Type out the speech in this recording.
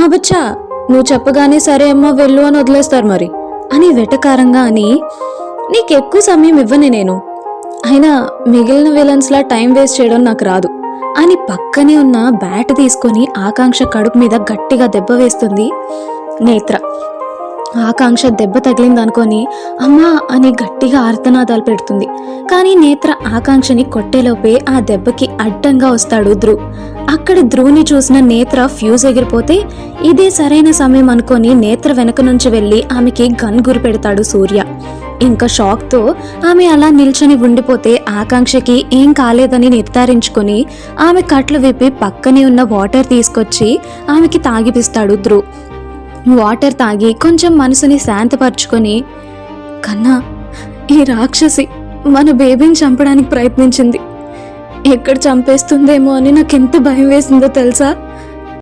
ఆ బచ్చా నువ్వు చెప్పగానే సరే అమ్మా వెళ్ళు అని వదిలేస్తారు మరి. అని వెటకారంగా అని నీకు ఎక్కువ సమయం ఇవ్వనే నేను. అయినా మిగిలిన విలన్స్లా టైం వేస్ట్ చేయడం నాకు రాదు. అని పక్కనే ఉన్న బ్యాట్ తీసుకొని ఆకాంక్ష కడుపు మీద గట్టిగా దెబ్బ వేస్తుంది నేత్ర. ఆకాంక్ష దెబ్బ తగిలిందనుకొని అమ్మా అని గట్టిగా ఆర్తనాదాలు పెడుతుంది. కానీ నేత్ర ఆకాంక్షని కొట్టేలోపే ఆ దెబ్బకి అడ్డంగా వస్తాడు ధ్రువ్. అక్కడ ధ్రువుని చూసిన నేత్ర ఫ్యూజ్ ఎగిరిపోతే ఇదే సరైన సమయం అనుకొని నేత్ర వెనక నుంచి వెళ్ళి ఆమెకి గన్ గురి పెడతాడు సూర్య. ఇంకా షాక్తో ఆమె అలా నిల్చొని ఉండిపోతే ఆకాంక్షకి ఏం కాలేదని నిర్ధారించుకొని ఆమె కట్లు విప్పి పక్కనే ఉన్న వాటర్ తీసుకొచ్చి ఆమెకి తాగిపిస్తాడు ధ్రువ్ వాటర్ తాగి కొంచెం మనసుని శాంతపరుచుకొని కన్నా ఈ రాక్షసి మన బేబీని చంపడానికి ప్రయత్నించింది. ఎక్కడ చంపేస్తుందేమో అని నాకు ఎంత భయం వేసిందో తెలుసా?